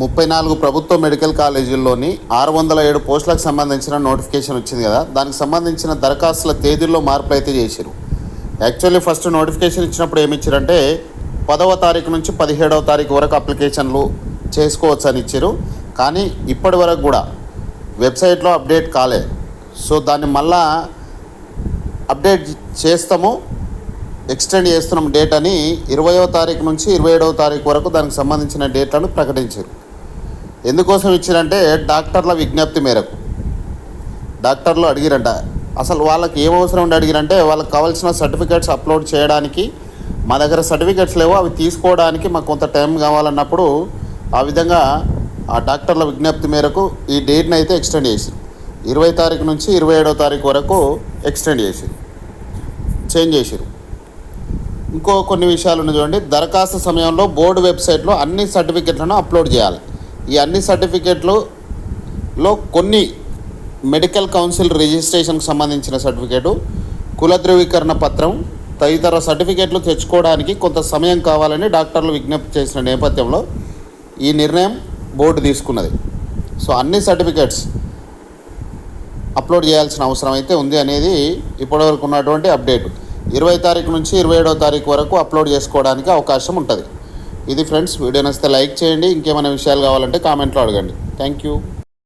ముప్పై నాలుగు ప్రభుత్వ మెడికల్ కాలేజీల్లోని ఆరు వందల ఏడు పోస్టులకు సంబంధించిన నోటిఫికేషన్ వచ్చింది కదా. దానికి సంబంధించిన దరఖాస్తుల తేదీల్లో మార్పులు అయితే చేశారు. యాక్చువల్లీ ఫస్ట్ నోటిఫికేషన్ ఇచ్చినప్పుడు ఏమి ఇచ్చారంటే పదవ తారీఖు నుంచి పదిహేడవ తారీఖు వరకు అప్లికేషన్లు చేసుకోవచ్చు అని ఇచ్చారు. కానీ ఇప్పటి వరకు కూడా వెబ్సైట్లో అప్డేట్ కాలే. సో దాన్ని మళ్ళా అప్డేట్ చేస్తాము. ఎక్స్టెండ్ చేస్తున్నాం డేట్ అని ఇరవయో తారీఖు నుంచి ఇరవై ఏడవ తారీఖు వరకు దానికి సంబంధించిన డేట్లను ప్రకటించారు. ఎందుకోసం ఇచ్చారంటే డాక్టర్ల విజ్ఞప్తి మేరకు. డాక్టర్లు అడిగిరంట అసలు వాళ్ళకి ఏం అవసరం ఉండి అడిగిరంటే వాళ్ళకి కావాల్సిన సర్టిఫికేట్స్ అప్లోడ్ చేయడానికి మా దగ్గర సర్టిఫికేట్స్ లేవు అవి తీసుకోవడానికి మాకు కొంత టైం కావాలన్నప్పుడు ఆ విధంగా ఆ డాక్టర్ల విజ్ఞప్తి మేరకు ఈ డేట్ని అయితే ఎక్స్టెండ్ చేసింది. ఇరవై తారీఖు నుంచి ఇరవై ఏడో తారీఖు వరకు ఎక్స్టెండ్ చేసింది. చేంజ్ చేసారు ఇంకో కొన్ని విషయాలు ఉన్నాయి చూడండి. దరఖాస్తు సమయంలో బోర్డు వెబ్సైట్లో అన్ని సర్టిఫికెట్లను అప్లోడ్ చేయాలి. ఈ అన్ని సర్టిఫికెట్లులో కొన్ని మెడికల్ కౌన్సిల్ రిజిస్ట్రేషన్కి సంబంధించిన సర్టిఫికేటు కుల ధృవీకరణ పత్రం తదితర సర్టిఫికేట్లు తెచ్చుకోవడానికి కొంత సమయం కావాలని డాక్టర్లు విజ్ఞప్తి చేసిన నేపథ్యంలో ఈ నిర్ణయం బోర్డు తీసుకున్నది. సో అన్ని సర్టిఫికేట్స్ అప్లోడ్ చేయాల్సిన అవసరం అయితే ఉంది అనేది ఇప్పటివరకు ఉన్నటువంటి అప్డేట్. ఇరవై తారీఖు నుంచి ఇరవై ఏడవ తారీఖు వరకు అప్లోడ్ చేసుకోవడానికి అవకాశం ఉంటుంది. ఇది ఫ్రెండ్స్ వీడియో నచ్చితే లైక్ చేయండి. ఇంకేమైనా విషయాలు కావాలంటే కామెంట్లో అడగండి. Thank you.